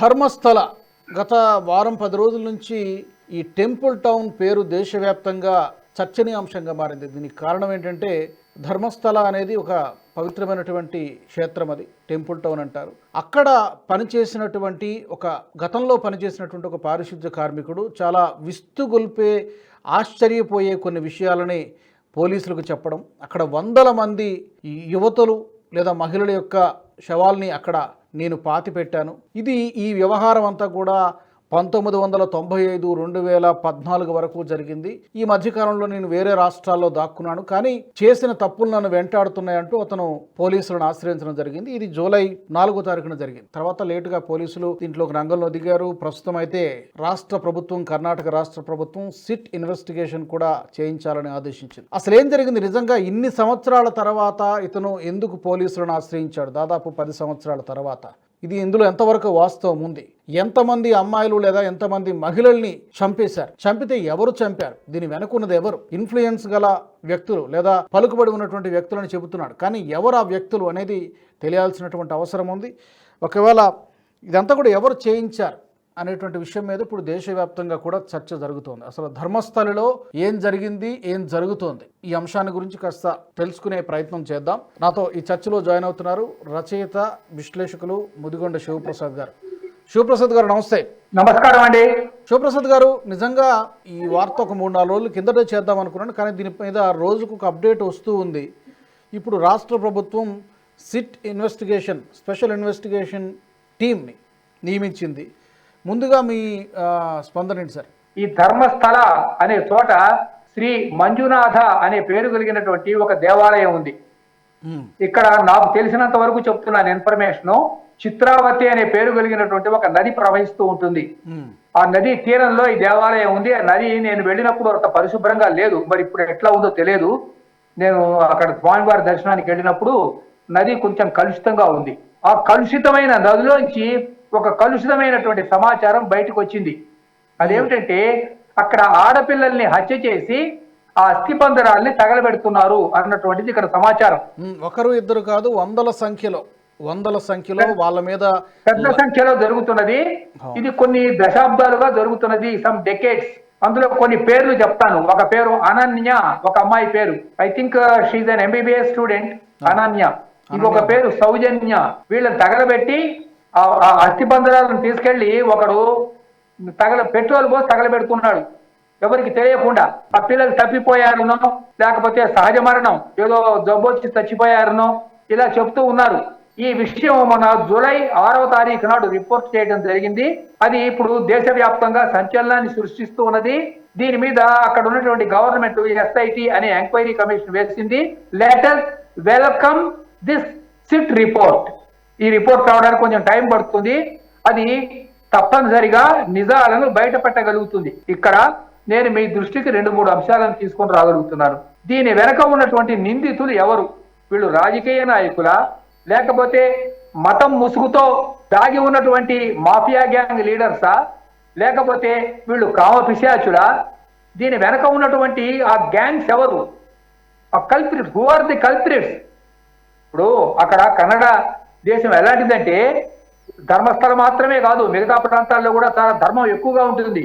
ధర్మస్థల గత వారం పది రోజుల నుంచి ఈ టెంపుల్ టౌన్ పేరు దేశవ్యాప్తంగా చర్చనీయాంశంగా మారింది. దీనికి కారణం ఏంటంటే ధర్మస్థల అనేది ఒక పవిత్రమైనటువంటి క్షేత్రం అది టెంపుల్ టౌన్ అంటారు. అక్కడ పనిచేసినటువంటి ఒక గతంలో పనిచేసినటువంటి ఒక పారిశుద్ధ్య కార్మికుడు చాలా విస్తుగొల్పే ఆశ్చర్యపోయే కొన్ని విషయాలని పోలీసులకు చెప్పడం అక్కడ వందల మంది ఈ యువతులు లేదా మహిళల యొక్క శవాల్ని అక్కడ నేను పాతి పెట్టాను ఇది ఈ వ్యవహారం అంతా కూడా పంతొమ్మిది వందల తొంభై ఐదు రెండు వేల పద్నాలుగు వరకు జరిగింది. ఈ మధ్యకాలంలో నేను వేరే రాష్ట్రాల్లో దాక్కున్నాను. కానీ చేసిన తప్పులు నన్ను వెంటాడుతున్నాయంటూ అతను పోలీసులను ఆశ్రయించడం జరిగింది. ఇది జూలై నాలుగో తారీఖున జరిగింది. తర్వాత లేటుగా పోలీసులు దీంట్లోకి రంగంలో దిగారు. ప్రస్తుతం అయితే రాష్ట్ర ప్రభుత్వం కర్ణాటక రాష్ట్ర ప్రభుత్వం సిట్ ఇన్వెస్టిగేషన్ కూడా చేయించాలని ఆదేశించింది. అసలు ఏం జరిగింది? నిజంగా ఇన్ని సంవత్సరాల తర్వాత ఇతను ఎందుకు పోలీసులను ఆశ్రయించాడు? దాదాపు పది సంవత్సరాల తర్వాత. ఇది ఇందులో ఎంతవరకు వాస్తవం ఉంది? ఎంతమంది అమ్మాయిలు లేదా ఎంతమంది మహిళల్ని చంపేశారు? చంపితే ఎవరు చంపారు? దీని వెనుకున్నది ఎవరు? ఇన్ఫ్లుయెన్స్ గల వ్యక్తులు లేదా పలుకుబడి ఉన్నటువంటి వ్యక్తులని చెబుతున్నాడు. కానీ ఎవరు ఆ వ్యక్తులు అనేది తెలియాల్సినటువంటి అవసరం ఉంది. ఒకవేళ ఇదంతా కూడా ఎవరు చేయించారు? అనేటువంటి విషయం మీద ఇప్పుడు దేశవ్యాప్తంగా కూడా చర్చ జరుగుతోంది. అసలు ధర్మస్థలిలో ఏం జరిగింది ఏం జరుగుతోంది? ఈ అంశాన్ని గురించి కాస్త తెలుసుకునే ప్రయత్నం చేద్దాం. నాతో ఈ చర్చలో జాయిన్ అవుతున్నారు రచయిత విశ్లేషకులు ముదిగొండ శివప్రసాద్ గారు. శివప్రసాద్ గారు నమస్తే. నమస్కారం అండి. శివప్రసాద్ గారు నిజంగా ఈ వార్త ఒక మూడు నాలుగు రోజుల కిందటే చేద్దాం అనుకున్నాను కానీ దీని మీద రోజుకు ఒక అప్డేట్ వస్తూ ఉంది. ఇప్పుడు రాష్ట్ర ప్రభుత్వం సిట్ ఇన్వెస్టిగేషన్ స్పెషల్ ఇన్వెస్టిగేషన్ టీంని నియమించింది. ముందుగా మీ ఆ, స్పందన ఏంటి సార్? ఈ ధర్మస్థల అనే చోట శ్రీ మంజునాథ అనే పేరు కలిగినటువంటి ఒక దేవాలయం ఉంది. ఇక్కడ నాకు తెలిసినంత వరకు చెప్తున్నాను ఇన్ఫర్మేషన్. చిత్రావతి అనే పేరు కలిగినటువంటి ఒక నది ప్రవహిస్తూ ఉంటుంది. ఆ నది తీరంలో ఈ దేవాలయం ఉంది. ఆ నది నేను వెళ్ళినప్పుడు అంత పరిశుభ్రంగా లేదు. మరి ఇప్పుడు ఎట్లా ఉందో తెలియదు. నేను అక్కడ స్వామివారి దర్శనానికి వెళ్ళినప్పుడు నది కొంచెం కలుషితంగా ఉంది. ఆ కలుషితమైన నదిలోంచి ఒక కలుషితమైనటువంటి సమాచారం బయటకు వచ్చింది. అదేమిటంటే అక్కడ ఆడపిల్లల్ని హత్య చేసి ఆ అస్థిపంజరాల్ని తగలబెడుతున్నారు అన్నటువంటిది ఇక్కడ సమాచారం. ఒకరు ఇద్దరు కాదు వందల సంఖ్యలో వందల సంఖ్యలో వాళ్ళ మీద పెద్ద సంఖ్యలో జరుగుతున్నది. ఇది కొన్ని దశాబ్దాలుగా జరుగుతున్నది సమ్ డెకేట్స్ అందులో కొన్ని పేర్లు చెప్తాను. ఒక పేరు అనన్య ఒక అమ్మాయి పేరు. I think she's an MBBS student Ananya. ఇంకొక పేరు సౌజన్య. వీళ్ళని తగలబెట్టి ఆ అస్థి అస్థిబంధరాలను తీసుకెళ్ళి ఒకడు తగల పెట్రోల్ పోసి తగలబెడుతున్నాడు. ఎవరికి తెలియకుండా ఆ పిల్లలు తప్పిపోయారనో లేకపోతే సహజ మరణం ఏదో జబ్బొచ్చి చచ్చిపోయారనో ఇలా చెప్తూ ఉన్నారు. ఈ విషయం మన జూలై ఆరవ తారీఖు నాడు రిపోర్ట్ చేయడం జరిగింది. అది ఇప్పుడు దేశవ్యాప్తంగా సంచలనాన్ని సృష్టిస్తూ ఉన్నది. దీని మీద అక్కడ ఉన్నటువంటి గవర్నమెంట్ ఎస్ఐటి అనే ఎంక్వైరీ కమిషన్ వేసింది. Letter welcome this SIT report ఈ రిపోర్ట్ రావడానికి కొంచెం టైం పడుతుంది. అది తప్పనిసరిగా నిజాలను బయట పెట్టగలుగుతుంది. ఇక్కడ నేను మీ దృష్టికి రెండు మూడు అంశాలను తీసుకొని రాగలుగుతున్నాను. దీని వెనక ఉన్నటువంటి నిందితులు ఎవరు? వీళ్ళు రాజకీయ నాయకులా? లేకపోతే మతం ముసుగుతో దాగి ఉన్నటువంటి మాఫియా గ్యాంగ్ లీడర్సా? లేకపోతే వీళ్ళు కామ దీని వెనక ఉన్నటువంటి ఆ గ్యాంగ్స్ ఎవరు? ఆ culprits who are the culprits ఇప్పుడు అక్కడ కన్నడ దేశం ఎలాంటిదంటే ధర్మస్థలం మాత్రమే కాదు మిగతా ప్రాంతాల్లో కూడా చాలా ధర్మం ఎక్కువగా ఉంటుంది.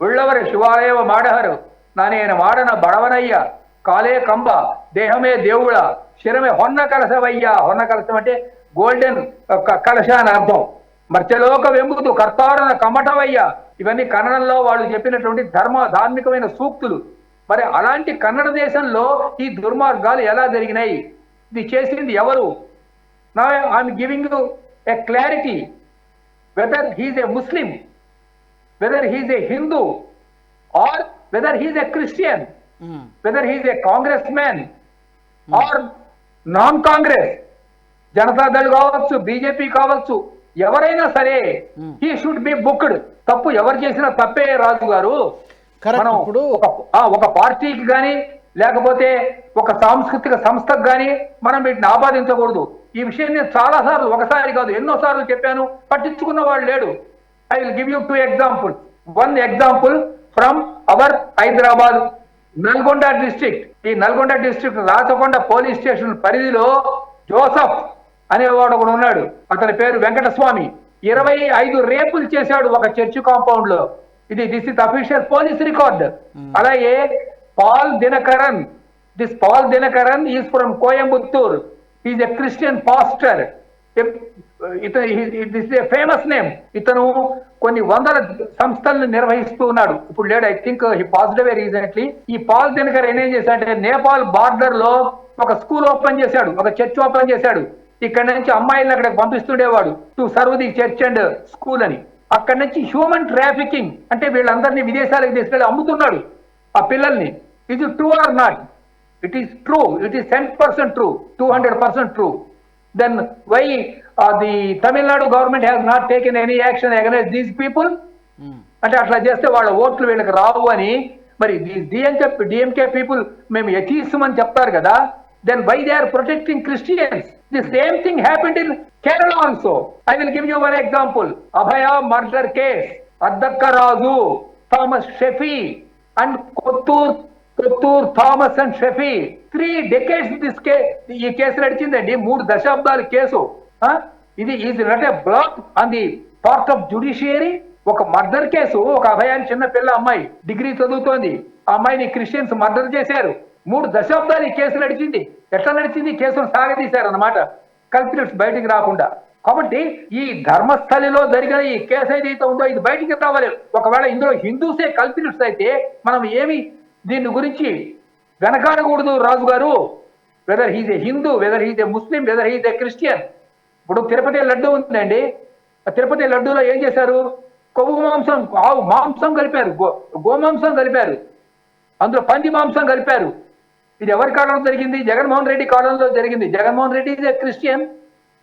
ఉళ్ళవరి శివాలయవ మాడహరు నానేన మాడన బడవనయ్య కాలే కంబ దేహమే దేవుళ శిరమే హొన్న కలసవయ్య హొన్న కలసం అంటే గోల్డెన్ కలశ అని అర్థం. మర్చలోక వెంబుతు కర్తారన కమటవయ్య ఇవన్నీ కన్నడంలో వాళ్ళు చెప్పినటువంటి ధర్మ ధార్మికమైన సూక్తులు. మరి అలాంటి కన్నడ దేశంలో ఈ దుర్మార్గాలు ఎలా జరిగినాయి? ఇది చేసింది ఎవరు? నా I'm giving a clarity whether he's a Muslim whether he's a Hindu or whether he's a Christian um, whether he's a Congress man or non Congress Janata Dal కావచ్చు బీజేపీ కావచ్చు ఎవరైనా సరే. హీ షుడ్ బి బుక్డ్ తప్పు ఎవరు చేసినా తప్పే రాజు గారు. మనం ఒక పార్టీకి కానీ లేకపోతే ఒక సాంస్కృతిక సంస్థకు కానీ మనం వీటిని ఆపాదించకూడదు. ఈ విషయం నేను చాలా సార్లు ఒకసారి కాదు ఎన్నో సార్లు చెప్పాను. పట్టించుకున్న వాడు లేడు. I will give you two example one example from our Hyderabad Nalgonda district ఈ Nalgonda district Rachakonda police station పరిధిలో జోసఫ్ అనేవాడు ఒకడు ఉన్నాడు. అతని పేరు వెంకటస్వామి. ఇరవై ఐదు రేపులు చేశాడు ఒక చర్చ్ కాంపౌండ్లో. ఇది this is official police record అలాగే Paul Dhinakaran this Paul Dhinakaran is from Coimbatore is a Christian pastor ఇతను దిస్ ఏ ఫేమస్ నేమ్ ఇతను కొన్ని వందల సంస్థలను నిర్వహిస్తూ ఉన్నాడు. ఇప్పుడు లేడు I think he positive recently ఈ పాల్ దినకర్ ఏం చేశాడంటే నేపాల్ బార్డర్లో ఒక స్కూల్ ఓపెన్ చేశాడు ఒక చర్చ్ ఓపెన్ చేశాడు. ఇక్కడ నుంచి అమ్మాయిలను అక్కడ పంపిస్తుండేవాడు to serve the church and school అని. అక్కడ నుంచి హ్యూమన్ ట్రాఫికింగ్ అంటే వీళ్ళందరినీ విదేశాలకు తీసుకెళ్ళి అమ్ముతున్నాడు ఆ పిల్లల్ని. ఇది true or not it is true it is ten percent true two hundred percent true then why the Tamil Nadu government has not taken any action against these people hmm. అంటే అట్లా చేస్తే వాళ్ళ ఓట్లు వీళ్ళకి రావు అని. మరి డిఎంకే డిఎంకే పీపుల్ మేము ఎథీస్తామని చెప్తారు కదా. Then why they are protecting Christians the same thing happened in Kerala also I will give you one example Abhaya murder case అద్దక్కరాజు Thomas Sephy and Kottoor Kottoor Thomas and Sephy. Three decades this కే ఈ case నడిచిందండి. మూడు దశాబ్దాల case. ఆ? ఇది is not a black. On the part of judiciary ఒక murder case ఒక అభయాన్ని చిన్న పిల్ల అమ్మాయి డిగ్రీ చదువుతోంది. ఆ అమ్మాయిని క్రిస్టియన్స్ మర్డర్ చేశారు. మూడు దశాబ్దాలు ఈ కేసు నడిచింది. ఎట్లా నడిచింది? కేసును సాగదీశారు అన్నమాట కల్పిటెడ్స్ బయటికి రాకుండా. కాబట్టి ఈ ధర్మస్థలిలో జరిగిన ఈ కేసు ఏదైతే ఉందో ఇది బయటికి రావాలి. ఒకవేళ ఇందులో హిందూసే కల్పిటెడ్స్ అయితే మనం ఏమి దీని గురించి వెనకాడకూడదు Raju garu whether he's a Hindu whether he's a Muslim whether he's a Christian ఇప్పుడు తిరుపతి లడ్డు ఉందండి. ఆ తిరుపతి లడ్డూలో ఏం చేశారు? కొవ్వు మాంసం ఆవు మాంసం కలిపారు. గో గోమాంసం కలిపారు. అందులో పంది మాంసం కలిపారు. ఇది ఎవరి కాలంలో జరిగింది? జగన్మోహన్ రెడ్డి కాలంలో జరిగింది. Jaganmohan Reddy is a Christian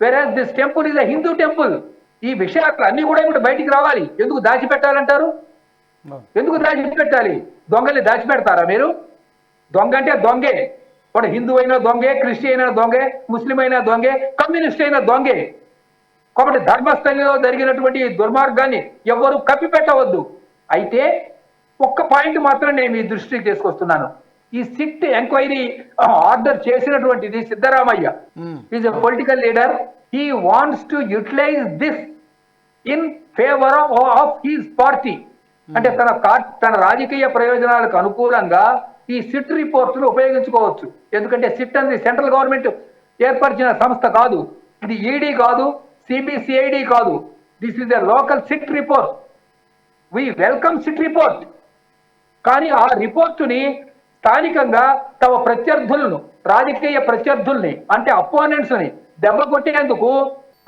వేరే this temple is a Hindu temple ఈ విషయాలు అన్ని కూడా ఇప్పుడు బయటికి రావాలి. ఎందుకు దాచిపెట్టాలంటారు. ఎందుకు దాచిపెట్టాలి? దొంగల్ని దాచిపెడతారా మీరు? దొంగ అంటే దొంగే. వాడు హిందూ అయినా దొంగే క్రిస్టియన్ అయినా దొంగే ముస్లిం అయినా దొంగే కమ్యూనిస్ట్ అయినా దొంగే. కాబట్టి ధర్మస్థలిలో జరిగినటువంటి దుర్మార్గాన్ని ఎవ్వరూ కప్పిపెట్టవద్దు. అయితే ఒక్క పాయింట్ మాత్రం నేను మీ దృష్టికి తీసుకొస్తున్నాను. ఈ సిట్ ఎంక్వైరీ ఆర్డర్ చేసినటువంటిది Siddaramaiah. Is a political leader he wants to utilize this in favour of his party అంటే తన తన రాజకీయ ప్రయోజనాలకు అనుకూలంగా ఈ సిట్ రిపోర్ట్ను ఉపయోగించుకోవచ్చు. ఎందుకంటే సిట్ అనేది సెంట్రల్ గవర్నమెంట్ ఏర్పరిచిన సంస్థ కాదు. ఇది ఈడీ కాదు సిబిసిఐడి కాదు. This is a local SIT report. We welcome SIT report. కానీ ఆ రిపోర్టుని స్థానికంగా తమ ప్రత్యర్థులను రాజకీయ ప్రత్యర్థుల్ని అంటే అపోనెంట్స్ని దెబ్బ కొట్టేందుకు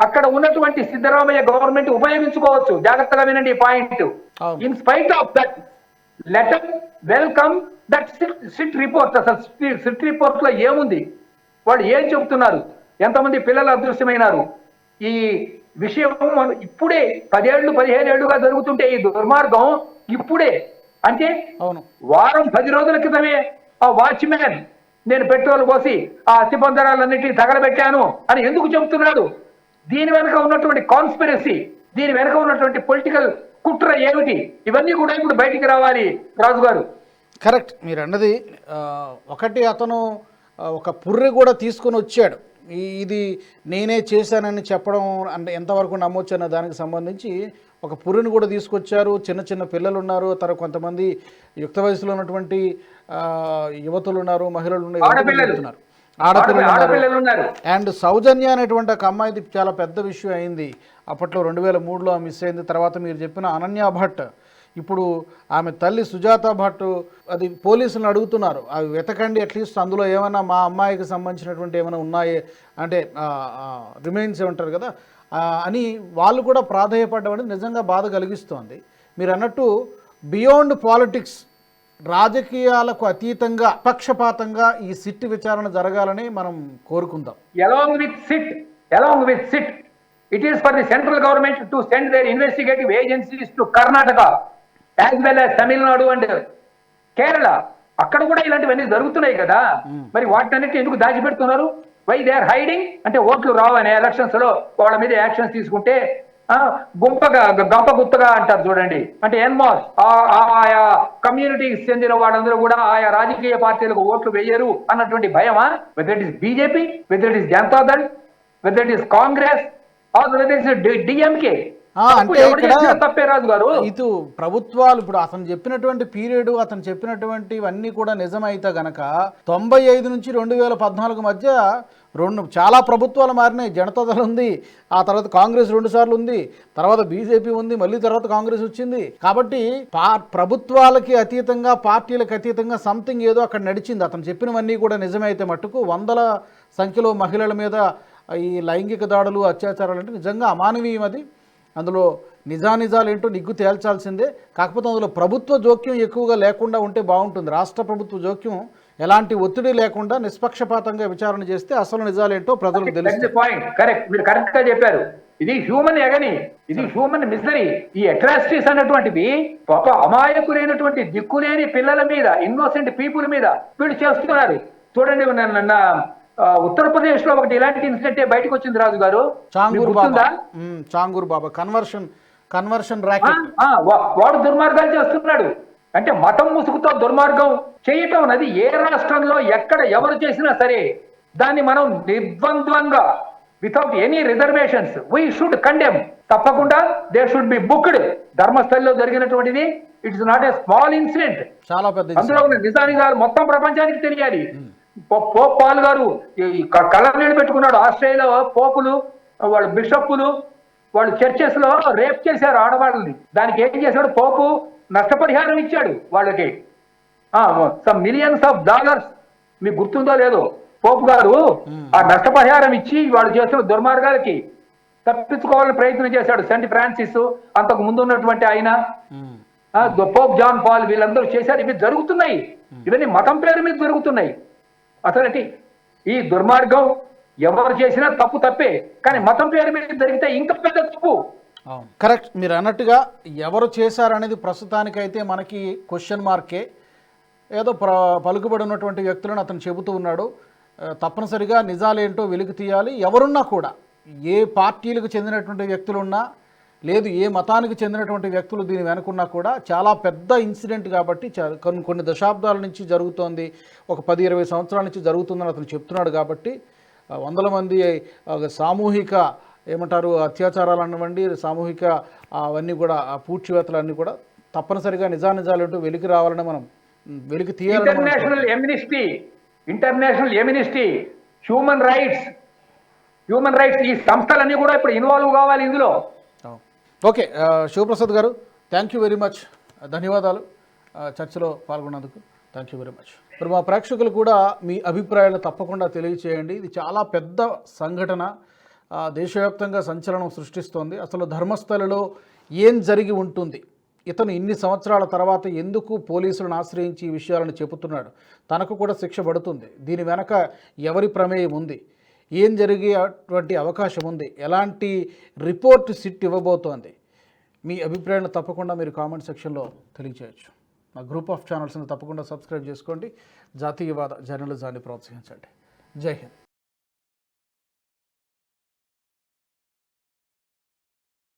అక్కడ ఉన్నటువంటి సిద్ధరామయ్య గవర్నమెంట్ ఉపయోగించుకోవచ్చు. జాగ్రత్తగా వినండి ఈ point. In spite of that letter welcome that SIT report అసలు సిట్ రిపోర్ట్లో ఏముంది? వాళ్ళు ఏం చెబుతున్నారు? ఎంతమంది పిల్లలు అదృశ్యమైనారు? ఈ విషయం ఇప్పుడే పదేళ్ళు పదిహేను ఏళ్ళుగా జరుగుతుంటే ఈ దుర్మార్గం ఇప్పుడే. అంటే వారం పది రోజుల క్రితమే ఆ వాచ్మెన్ నేను పెట్రోల్ పోసి ఆ అస్థిపంజరాలన్నిటిని తగలబెట్టాను అని ఎందుకు చెబుతున్నాడు? దీని వెనక ఉన్నటువంటి కాన్స్పిరసీ దీని వెనక ఉన్నటువంటి పొలిటికల్ కుట్ర ఏమిటి? ఇవన్నీ కూడా ఇప్పుడు బయటికి రావాలి రాజు గారు కరెక్ట్. మీరు అన్నది ఒకటి అతను ఒక పుర్రె కూడా తీసుకొని వచ్చాడు. ఇది నేనే చేశానని చెప్పడం అంటే ఎంతవరకు నమ్మొచ్చు అన్న దానికి సంబంధించి ఒక పుర్రెని కూడా తీసుకొచ్చారు. చిన్న చిన్న పిల్లలు ఉన్నారు తర్వాత కొంతమంది యుక్త వయసులో ఉన్నటువంటి యువతులు ఉన్నారు మహిళలు ఉన్నారు ఆడపిల్లలు. ఉన్నారు. అండ్ సౌజన్య అనేటువంటి ఒక అమ్మాయిది చాలా పెద్ద విషయం అయింది. అప్పట్లో రెండు వేల మూడులో మిస్ అయింది. తర్వాత మీరు చెప్పిన అనన్య భట్. ఇప్పుడు ఆమె తల్లి సుజాత భట్ అది పోలీసులను అడుగుతున్నారు. అవి వెతకండి అట్లీస్ట్ అందులో ఏమైనా మా అమ్మాయికి సంబంధించినటువంటి ఏమైనా ఉన్నాయి? అంటే రిమైన్స్ ఉంటారు కదా? అని వాళ్ళు కూడా ప్రాధాయపడడం అనేది నిజంగా బాధ కలిగిస్తోంది. మీరు అన్నట్టు బియాండ్ పాలిటిక్స్ రాజకీయాలకు అతీతంగా పక్షపాతంగా ఈ సిట్ విచారణ జరగాలని మనం కోరుకుందాం. With SIT, along with SIT, it is for the central government to send their investigative agencies to Karnataka as well as Tamil Nadu and Kerala అక్కడ కూడా ఇలాంటివన్నీ జరుగుతున్నాయి కదా. మరి వాటినన్నిటి ఎందుకు దాచిపెడుతున్నారు? వై దే ఆర్ హైడింగ్ అంటే ఓట్లు రావని ఎలక్షన్స్లో వాళ్ళ మీద యాక్షన్స్ తీసుకుంటే గుంపగా గంప గుత్తగా అంటారు చూడండి. అంటే ఎన్మాస్ ఆయా కమ్యూనిటీకి చెందిన వాళ్ళందరూ కూడా ఆయా రాజకీయ పార్టీలకు ఓట్లు వేయరు అన్నటువంటి భయమా? Whether it is BJP whether it is Janata Dal whether it is Congress or whether it is DMK అంటే ఇక్కడ ఇటు ప్రభుత్వాలు ఇప్పుడు అతను చెప్పినటువంటి పీరియడ్ అతను చెప్పినటువంటివన్నీ కూడా నిజమైతే గనక తొంభై ఐదు నుంచి రెండు వేల పద్నాలుగు మధ్య రెండు చాలా ప్రభుత్వాలు మారినాయి. జనతాదళ ఉంది ఆ తర్వాత కాంగ్రెస్ రెండు సార్లు ఉంది తర్వాత బీజేపీ ఉంది మళ్ళీ తర్వాత కాంగ్రెస్ వచ్చింది. కాబట్టి పా ప్రభుత్వాలకి అతీతంగా పార్టీలకు అతీతంగా సంథింగ్ ఏదో అక్కడ నడిచింది. అతను చెప్పినవన్నీ కూడా నిజమైతే మట్టుకు వందల సంఖ్యలో మహిళల మీద ఈ లైంగిక దాడులు అత్యాచారాలు అంటే నిజంగా అమానవీయం అది. అందులో నిజానిజాలు ఏంటో నిగ్గు తేల్చాల్సిందే. కాకపోతే అందులో ప్రభుత్వ జోక్యం ఎక్కువగా లేకుండా ఉంటే బాగుంటుంది. రాష్ట్ర ప్రభుత్వ జోక్యం ఎలాంటి ఒత్తిడి లేకుండా నిష్పక్షపాతంగా విచారణ చేస్తే అసలు నిజాలేంటో ప్రజలకు తెలుస్తుంది పాయింట్ కరెక్ట్ మీరు కరెక్ట్గా చెప్పారు. ఇది హ్యూమన్ ఎగని ఇది హ్యూమన్ మిజరీ ఈ అట్రాసిటీస్ అన్నటువంటివి ఒక అమాయకులైనటువంటి దిక్కులేని పిల్లల మీద ఇన్నోసెంట్ పీపుల్ మీద వీళ్ళు చేస్తున్నారు. చూడండి నిన్న ఉత్తరప్రదేశ్లో ఒకటి ఇలాంటి ఇన్సిడెంట్ బయటకు వచ్చింది రాజు గారు చాంగూర్ బాబా. చాంగూర్ బాబా. కన్వర్షన్ కన్వర్షన్ వాడు దుర్మార్గాలు చేస్తున్నాడు. అంటే మతం ముసుగుతో దుర్మార్గం చేయటం అనేది ఏ రాష్ట్రంలో ఎక్కడ ఎవరు చేసినా సరే దాన్ని మనం నిర్బంధంగా without any reservations we should condemn తప్పకుండా దే షుడ్ బి బుక్డ్ ధర్మస్థలిలో జరిగినటువంటిది it's not a small incident చాలా పెద్ద అందులో ఉన్న నిజానిజాలు మొత్తం ప్రపంచానికి తెలియాలి. పో- పోప్ పాల్ గారు కళ్ళ నీళ్ళు పెట్టుకున్నాడు. ఆస్ట్రేలియాలో పోపులు వాళ్ళు బిషప్పులు వాళ్ళు చర్చెస్లో రేప్ చేశారు ఆడవాళ్ళని. దానికి ఏం చేశాడు? పోపు నష్టపరిహారం ఇచ్చాడు వాళ్ళకి. సమ్ మిలియన్స్ ఆఫ్ డాలర్స్ మీకు గుర్తుందో లేదో. పోపు గారు ఆ నష్టపరిహారం ఇచ్చి వాళ్ళు చేస్తున్న దుర్మార్గాలకి తప్పించుకోవాలని ప్రయత్నం చేశాడు సెంట్ ఫ్రాన్సిస్ అంతకు ముందు ఉన్నటువంటి ఆయన ద- పోప్ జాన్ పాల్ వీళ్ళందరూ చేశారు. ఇవి జరుగుతున్నాయి. ఇవన్నీ మతం పేరు మీద జరుగుతున్నాయి. అసలు ఈ దుర్మార్గం ఎవరు చేసినా తప్పు తప్పే. కానీ మతం పేరు మీద జరిగితే ఇంకా పెద్ద తప్పు. కరెక్ట్. మీరు అన్నట్టుగా ఎవరు చేశారనేది ప్రస్తుతానికైతే మనకి క్వశ్చన్ మార్కే ఏదో ప్ర పలుకుబడి ఉన్నటువంటి వ్యక్తులను అతను చెబుతూ ఉన్నాడు. తప్పనిసరిగా నిజాలేంటో వెలుగు తీయాలి. ఎవరున్నా కూడా ఏ పార్టీలకు చెందినటువంటి వ్యక్తులున్నా లేదు ఏ మతానికి చెందినటువంటి వ్యక్తులు దీని వెనుకున్నా కూడా చాలా పెద్ద ఇన్సిడెంట్ కాబట్టి కొన్ని కొన్ని దశాబ్దాల నుంచి జరుగుతోంది. ఒక పది ఇరవై సంవత్సరాల నుంచి జరుగుతుందని అతను చెప్తున్నాడు కాబట్టి వందల మంది సామూహిక ఏమంటారు అత్యాచారాలు అన్నవండి సామూహిక అవన్నీ కూడా ఆ పూడ్చివేతలు అన్నీ కూడా తప్పనిసరిగా నిజానిజాలంటూ వెలికి రావాలని మనం వెలికి తీయాలని మనం international amnesty international amnesty human rights human rights ఈ సంస్థలన్నీ కూడా ఇప్పుడు ఇన్వాల్వ్ కావాలి ఇందులో. ఓకే శివప్రసాద్ గారు థ్యాంక్ యూ వెరీ మచ్ ధన్యవాదాలు. చర్చలో పాల్గొన్నందుకు థ్యాంక్ యూ వెరీ మచ్ మరి మా ప్రేక్షకులు కూడా మీ అభిప్రాయాలు తప్పకుండా తెలియచేయండి. ఇది చాలా పెద్ద సంఘటన. దేశవ్యాప్తంగా సంచలనం సృష్టిస్తోంది. అసలు ధర్మస్థలలో ఏం జరిగి ఉంటుంది? ఇతను ఇన్ని సంవత్సరాల తర్వాత ఎందుకు పోలీసులను ఆశ్రయించి ఈ విషయాలను చెబుతున్నాడు? తనకు కూడా శిక్ష పడుతుంది. దీని వెనక ఎవరి ప్రమేయం ఉంది? ఏం జరిగేటువంటి అవకాశం ఉంది? ఎలాంటి రిపోర్ట్ సిట్ ఇవ్వబోతోంది? మీ అభిప్రాయాలను తప్పకుండా మీరు కామెంట్ సెక్షన్లో తెలియచేయచ్చు మా గ్రూప్ ఆఫ్ ఛానల్స్ని తప్పకుండా సబ్స్క్రైబ్ చేసుకోండి. జాతీయవాద జర్నలిజాన్ని ప్రోత్సహించండి. జై హింద్.